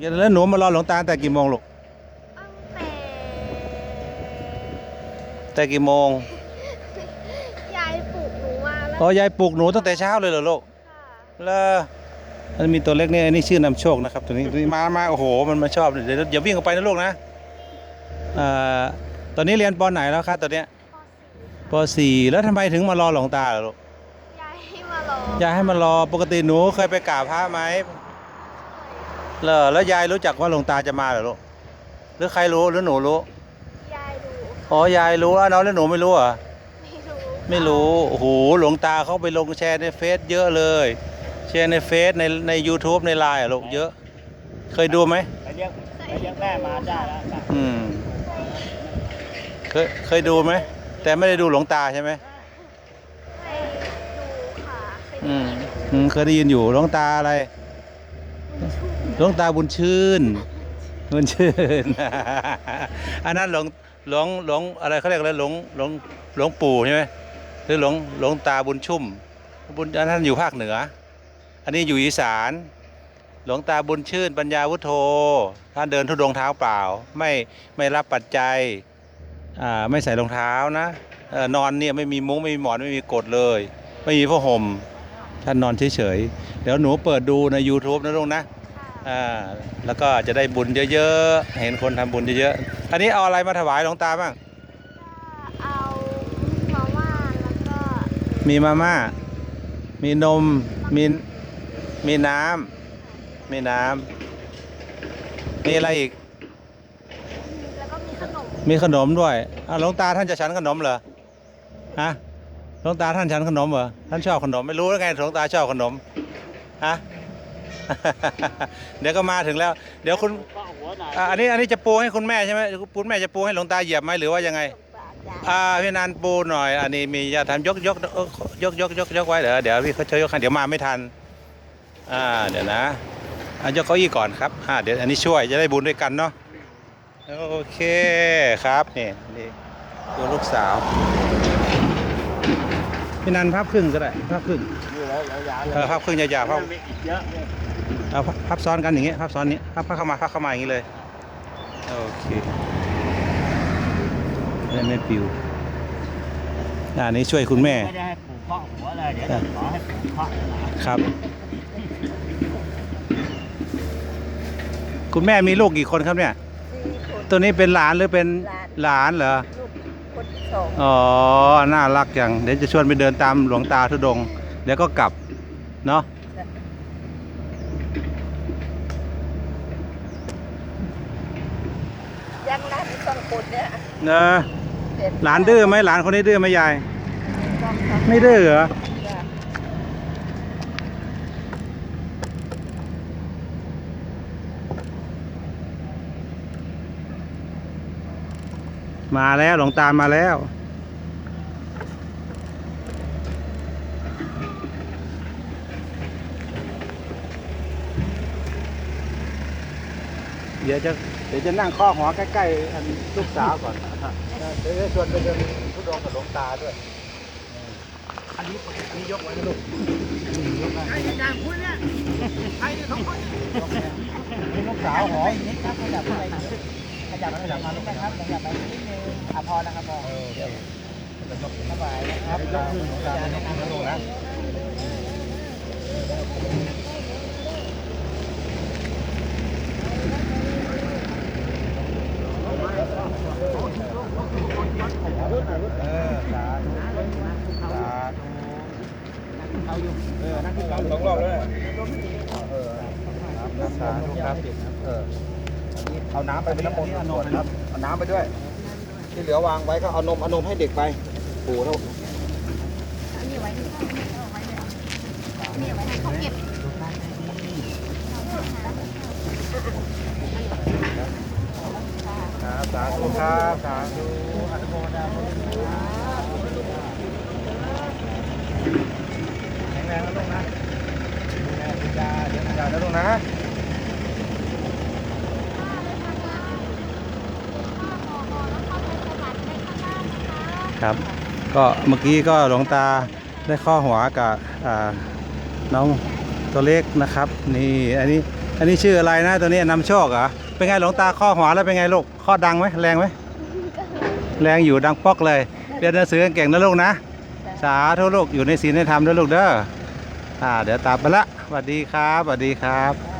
แล้วหนูมารอหลวงตาแต่กี่โมงลูกตั้งแต่แต่กี่โมง ยายปลูกหนูมาแล้วอ๋อยายปลุกหนูตั้งแต่เช้าเลยเหรอลูกค่ะแล้วมันมีตัวเล็กเนี่ยอันนี้ชื่อนำโชคนะครับ ตัวนี้ตัวนี้มามาโอ้โห มันมาชอบเดี๋ยวอย่าวิ่งออกไปนะลูกนะอ่าตอนนี้เรียนปไหนแล้วครับตอนเนี้ยปสี่ปสี่แล้วทำไมถึงมารอหลวงตาล่ะลูกยายให้มารอยายให้มารอปกติหนูเคยไปกราบพระไหม เหรอแล้วยายรู้จักว่าหลวงตาจะมาเหรอลูกหรือใครรู้หรือหนูรู้ยายดูอ๋อยายรู้แล้วน้องแล้วหนูไม่รู้เหรอะไม่รู้ไม่รู้โอ้โหหลวงตาเขาไปลงแชร์ในเฟซเยอะเลยแชร์ในเฟซในใน u t u b e ในไลน์อะลูกเยอะ เคยดูไหมไปเรียกไปเรียกแม่มาได้แล้วจ้ะอืมเคยเคยดูไหมแต่ไม่ได้ดูหลวงตาใช่ไหมเคยดูค่ะเคยอืดูมอืมเคยได้ยินอยู่หลวงตาอะไร หลวงตาบุญชื่น บุญชื่น อันนั้นหลวงหลวงหลวงอะไรเขาเรียกอะไรหลวงหลวงหลวงปู่ใช่ไหมหรือหลวงหลวงตาบุญชุ่ม บุญอันนั้นอยู่ภาคเหนือ อันนี้อยู่อีสาน หลวงตาบุญชื่น ปัญญาวุฒโธท่านเดินทุดงเท้าเปล่า ไม่ไม่รับปัจจัยอ่าไม่ใส่รองเท้านะนอนเนี่ยไม่มีมุ้งไม่มีหมอนไม่มีกดเลย ไม่มีผ้าห่มท่านนอนเฉยๆเดี๋ยวหนูเปิดดูใน YouTube นะลูกนะ อ่าแล้วก็จะได้บุญเยอะๆ เห็นคนทำบุญเยอะๆ อันนี้เอาอะไรมาถวายหลวงตาบ้างก็เอามาม่าแล้วก็ มีมาม่า มีนม มี มีน้ำมีน้ำมีอะไรอีก แล้วก็มีขนม มีขนมด้วยอะหลวงตาท่านจะฉันขนมเหรอ ฮะ หลวงตาท่านฉันขนมเหรอ ท่านชอบขนมไม่รู้แล้วไงหลวงตาชอบขนม ฮะ เดี๋ยวก็มาถึงแล้ว เดี๋ยวคุณก็หัวหน่อยอะอันนี้อันนี้จะปูให้คุณแม่ใช่ไหมคุณแม่จะปูให้หลวงตาเหยียบไหมหรือว่ายังไง อ่าพี่นันปูหน่อย อันนี้มีจะทำยกยกเออยกยกยกยกไว้เดี๋ยวเดี๋ยวพี่เขาช่วยยกให้เดี๋ยวมาไม่ทัน อ่าเดี๋ยวนะอะยกเก้าอี้ก่อนครับอ่าเดี๋ยวอันนี้ช่วยจะได้บุญด้วยกันเนาะโอเคครับนี่นี่ตัวลูกสาวพี่นันพับครึ่งก็ได้พับครึ่งนี่แล้วยาวๆเลเออยพับครึ่งยาวๆพับมีอีกเยอะ เลยเอาพับพับซ้อนกันอย่างเงี้ยพับซ้อนนี้พับพับเข้ามาพับเข้ามาอย่างงี้เลยโอเคได้ไม่ปิวอ่านี้ช่วยคุณแม่ไม่ได้ให้ปลูกเคาะหัวเลยเดี๋ยวจะขอให้ปลูกเคาะหลานครับ คุณแม่มีลูกกี่คนครับเนี่ยสี่คนตัวนี้เป็นหลานหรือเป็นหลานเหรอลูกคนที่สองอ๋อ น่ารักจัง เดี๋ยวจะชวนไปเดินตามหลวงตาทุดงค์เดี๋ยวก็กลับ เนาะ ยังหลานอีกสองคนเนี่ยเนอะเด็กหลานดื้อไหมหลานคนนี้ดื้อไหมยาย สองสามไม่ดื้อเหรอ จ้ะมาแล้วหลวงตามาแล้ว เดี๋ยวจะเดี๋ยวจะนั่งข้อหัวใกล้ๆอันลูกสาวก่อนเดี๋ยวจะชวนไปเดินทุดงค์กับหลวงตาด้วย อันนี้นี่ยกไว้นะลูกยกไว้นี่ลูกสาวหอมนิดครับขยับไปขยับขยับมาลูกนะครับขยับไปนิดนึงอะพอนะครับพอสบายนะครับยกขึ้นหลวงตาไม่ต้องนั่งนะลูกนะ เออสาธุสาธุเอาอยู่เออนั่งที่เก่าสองรอบแล้วเออครับสาธุครับเอออนนี้เอาน้ำไปเป็นน้ำมนต์ส่วนครับเอาน้ำไปด้วย ที่เหลือวางไว้ก็เอานมเอานมให้เด็กไปปู่แล้วครับสาธุครับสาธุอนุโมทนาบุญแข็งแรงนะลูกนะดูแลคุณยาเดี๋ยวคุณยานะลูกนะ ครับ ก็เมื่อกี้ก็หลวงตาได้ข้อหัวกับน้องตัวเล็กนะครับ นี่อันนี้อันนี้ชื่ออะไรนะตัวนี้นำโชคเหรอเป็นไงหลวงตาข้อหัวแล้วเป็นไงลูกข้อดังไหมแรงไหมแรงอยู่ดังป๊อกเลยเรียนหนังสือเก่งนะลูกนะ สาธุลูกอยู่ในศีลในธรรมด้วยลูกเด้ออ่าเดี๋ยวตามไปละสวัสดีครับสวัสดีครับ